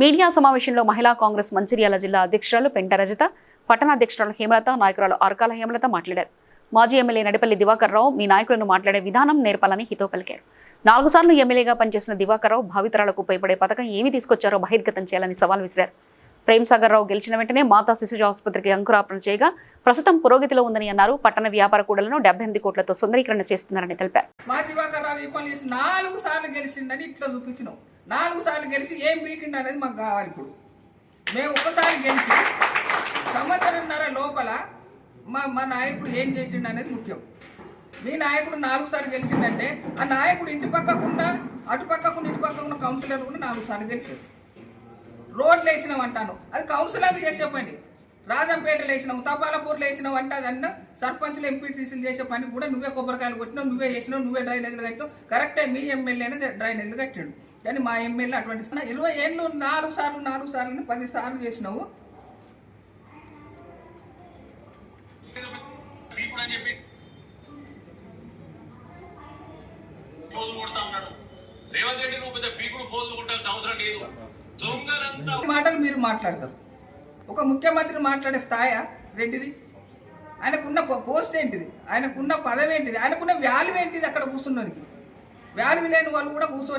Media సమావేశంలో మహిళా కాంగ్రెస్ మంచిర్యాల జిల్లా అధ్యక్షురాలు పెంట రజిత పట్టణాధ్యక్షురాలు హేమలత నాయకురాలు అరకాల హేమలత మాట్లాడారు. మాజీ ఎమ్మెల్యే నడిపల్లి దివాకర్ రావు మీ నాయకులను మాట్లాడే విధానం నేర్పాలని హితో పలికారు. నాలుగు సార్లు ఎమ్మెల్యేగా పనిచేసిన దివాకర్ రావు భావితరాలకు ఉపయోగపడే పథకం ఏమి తీసుకొచ్చారో బహిర్గతం చేయాలని సవాల్ విసిరారు. ప్రేమ్ సాగర్ రావు గెలిచిన వెంటనే మాతా శిశుజ ఆసుపత్రికి అంకురార్పణ చేయగా ప్రస్తుతం పురోగతిలో ఉందని అన్నారు. పట్టణ వ్యాపార కూడలను డెబ్బై ఎనిమిది కోట్లతో సుందరీకరణ చేస్తున్నారని తెలిపారు. మా నాలుగు సార్లు గెలిచిండని ఇట్లా చూపించినాం. నాలుగు సార్లు గెలిచి ఏం వీకిండ్ అనేది మాకు కావాలి ఇప్పుడు. మేము ఒకసారి గెలిచి సంవత్సరంన్నర లోపల మా మా నాయకుడు ఏం చేసిండు అనేది ముఖ్యం. మీ నాయకుడు నాలుగు సార్లు గెలిచిండంటే ఆ నాయకుడు ఇంటి పక్కకుండా అటు పక్కకుండా ఇటు పక్కకుండా కౌన్సిలర్ కూడా నాలుగు సార్లు గెలిచాడు. రోడ్లు వేసినాం అంటాను. అది కౌన్సిలర్లు చేసే పని. రాజంపేటలు వేసినావు తపాలపూర్లో వేసినావు అంటే అదన్నా సర్పంచ్లు ఎంపీటీసీలు చేసే పని కూడా నువ్వే కొబ్బరికాయలు కొట్టినావు నువ్వే చేసినావు నువ్వే డ్రైనేజీలు కట్టినావు. కరెక్టే మీ ఎమ్మెల్యేనే డ్రైనేజీలు కట్టాడు. కానీ మా ఎమ్మెల్యే అటువంటి ఇరవై ఏళ్ళు నాలుగు సార్లు నాలుగు సార్లు పది సార్లు చేసినావు. చెప్పి కొడతా ఉన్నాడు. రేవంత్ రెడ్డి నువ్వు పెద్ద పీకుడు కొట్టాల్సిన అవసరం లేదు. దొంగలంతా మాటలు మీరు మాట్లాడతారు. ఒక ముఖ్యమంత్రి మాట్లాడే స్థాయా రెడ్డిది ఆయనకున్న పోస్ట్ ఏంటిది? ఆయనకున్న పదవి ఏంటిది? ఆయనకున్న వాల్యూ ఏంటిది అక్కడ కూర్చున్నోనికి? వాల్యూ లేని వాళ్ళు కూడా కూర్చొని